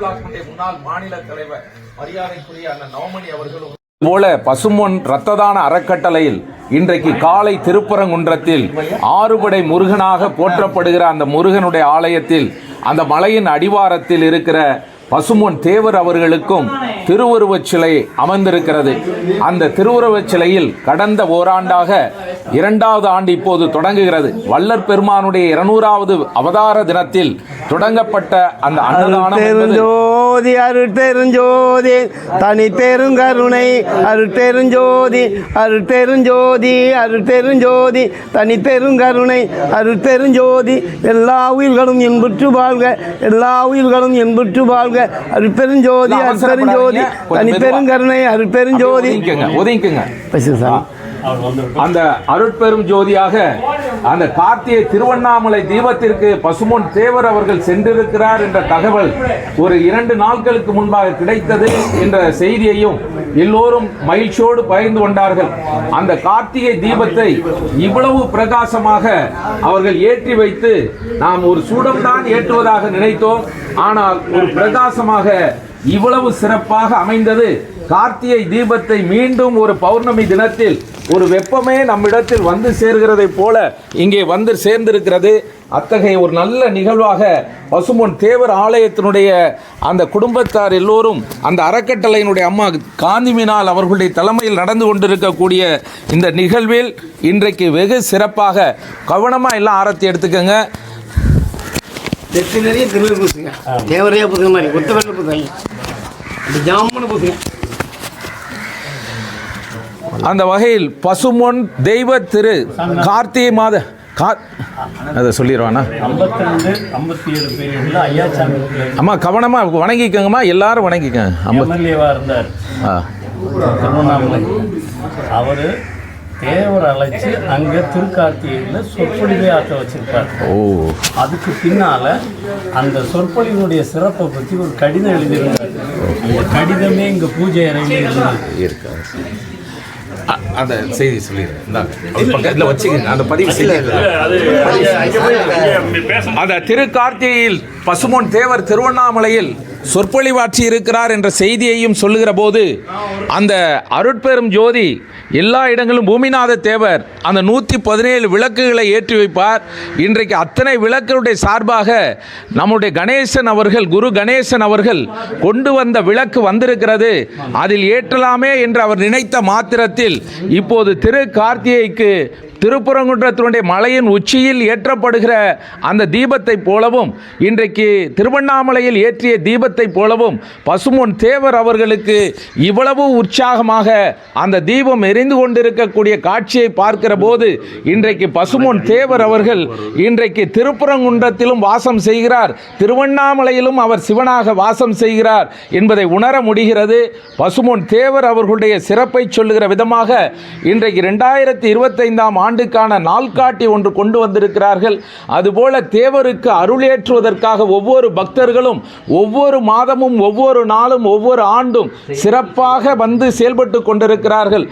Black முன்னாள் மாநில தலைவர் மரியாதைக்குரிய அண்ணன் நவமணி அவர்களும் போல பசுமொன் ரத்ததான அறக்கட்டளையில் இன்றைக்கு காலை திருப்பரங்குன்றத்தில் ஆறுபடை முருகனாக போற்றப்படுகிற அந்த முருகனுடைய ஆலயத்தில் அந்த மலையின் அடிவாரத்தில் இருக்கிற பசுமொன் தேவர் அவர்களுக்கும் திருவுருவச் சிலை அமர்ந்திருக்கிறது. அந்த திருவுருவச் சிலையில் கடந்த ஓராண்டாக இரண்டாவது ஆண்டு இப்போது தொடங்குகிறது. வள்ளற் பெருமானுடைய இருநூறாவது அவதார தினத்தில் தொடங்கப்பட்ட அந்த அன்னதானம் என்பது அருட்பெருஞ்சோதி தனி பெருங்கருணை அருட்பெருஞ்சோதி அருட்பெருஞ்சோதி அருட்பெருஞ்சோதி தனி பெருங்கருணை அருட்பெருஞ்சோதி எல்லா உயிர்களும் என்புற்று வாழ்க எல்லா உயிர்களும் என்புற்று வாழ்க. அருட்பெருஞ்சோதி அருட்பெருஞ்சோதி தனி. பெருங்கருணை அருட்பெருஞ்சோதி ஒதுங்கிக்கங்க. பேசுங்க சார். அந்த அருட்பெரும் ஜோதியாக அந்த கார்த்திகை திருவண்ணாமலை தீபத்திற்கு பசுமொன் தேவர் அவர்கள் சென்றிருக்கிறார் என்ற தகவல் ஒரு இரண்டு நாட்களுக்கு முன்பாக கிடைத்தது என்ற செய்தியையும் எல்லோரும் மகிழ்ச்சியோடு பகிர்ந்து கொண்டார்கள். அந்த கார்த்திகை தீபத்தை இவ்வளவு பிரகாசமாக அவர்கள் ஏற்றி வைத்து நாம் ஒரு சூடம்தான் ஏற்றுவதாக நினைத்தோம். ஆனால் ஒரு பிரகாசமாக இவ்வளவு சிறப்பாக அமைந்தது. கார்த்திகை தீபத்தை மீண்டும் ஒரு பௌர்ணமி தினத்தில் ஒரு வெப்பமே நம்மிடத்தில் வந்து சேர்கிறதைப் போல இங்கே வந்து சேர்ந்திருக்கிறது. அத்தகைய ஒரு நல்ல நிகழ்வாக பசுமொன் தேவர் ஆலயத்தினுடைய அந்த குடும்பத்தார் எல்லோரும் அந்த அறக்கட்டளையினுடைய அம்மா காந்திமினால் அவர்களுடைய தலைமையில் நடந்து கொண்டிருக்கக்கூடிய இந்த நிகழ்வில் இன்றைக்கு வெகு சிறப்பாக கவனமாக எல்லாம் ஆரத்தி எடுத்துக்கோங்க. தெற்கு நிறைய திருநெல் பூசுங்க. தேவரையா பூசுங்க மாதிரி வெள்ள பூசுங்க ஜாமுன்னு பூசுங்க. அந்த வகையில் பசுமொன் தெய்வ திரு கார்த்திகை மாத கா அதை சொல்லிடுவானா? அம்மா கவனமாக வணங்கிக்கோங்கம்மா எல்லாரும் வணங்கிக்கோங்க. எம்எல்ஏவாக இருந்தார். ஆ. திருவண்ணாமலை. அவர் தேவர் அழைச்சி அங்கே திருக்கார்த்திகையில் சொற்பொழிவே ஆற்ற வச்சிருப்பார். ஓ. அதுக்கு பின்னால அந்த சொற்பொழிவுடைய சிறப்பை பற்றி ஒரு கடிதம் எழுதியிருந்தார். அந்த கடிதமே இங்கே பூஜை அறையில் இருக்கா? அந்த செய்தி சொல்லிடுறேன். இந்தாங்க வச்சுக்கோங்க. அந்த பதிவு செய்தி அந்த திருக்கார்த்திகையில் பசுமொன் தேவர் திருவண்ணாமலையில் சொற்பொழிவாற்றி இருக்கிறார் என்ற செய்தியையும் சொல்லுகிற போது அந்த அருட்பெரும் ஜோதி எல்லா இடங்களும் பூமிநாத தேவர் அந்த நூற்றி பதினேழு விளக்குகளை ஏற்றி வைப்பார். இன்றைக்கு அத்தனை விளக்குடைய சார்பாக நம்முடைய கணேசன் அவர்கள் குரு கணேசன் அவர்கள் கொண்டு வந்த விளக்கு வந்திருக்கிறது. அதில் ஏற்றலாமே என்று அவர் நினைத்த மாத்திரத்தில் இப்போது திரு கார்த்திகைக்கு திருப்புறங்குன்றத்தினுடைய மலையின் உச்சியில் ஏற்றப்படுகிற அந்த தீபத்தை போலவும் இன்றைக்கு திருவண்ணாமலையில் ஏற்றிய தீபத்தை போலவும் பசுமொன் தேவர் அவர்களுக்கு இவ்வளவு உற்சாகமாக அந்த தீபம் எரிந்து கொண்டிருக்கக்கூடிய காட்சியை பார்க்கிற போது இன்றைக்கு பசுமொன் தேவர் அவர்கள் இன்றைக்கு திருப்புறங்குன்றத்திலும் வாசம் செய்கிறார். திருவண்ணாமலையிலும் அவர் சிவனாக வாசம் செய்கிறார் என்பதை உணர முடிகிறது. பசுமொன் தேவர் அவர்களுடைய சிறப்பை சொல்லுகிற விதமாக இன்றைக்கு ரெண்டாயிரத்தி இருபத்தைந்தாம் ஆண்டு ஆண்டுக்கான நாள்காட்டி ஒன்று கொண்டு வந்திருக்கிறார்கள். அதுபோல தேவருக்கு அருளேற்றுவதற்காக ஒவ்வொரு பக்தர்களும் ஒவ்வொரு மாதமும் ஒவ்வொரு நாளும் ஒவ்வொரு ஆண்டும் சிறப்பாக வந்து செயல்பட்டு கொண்டிருக்கிறார்கள்.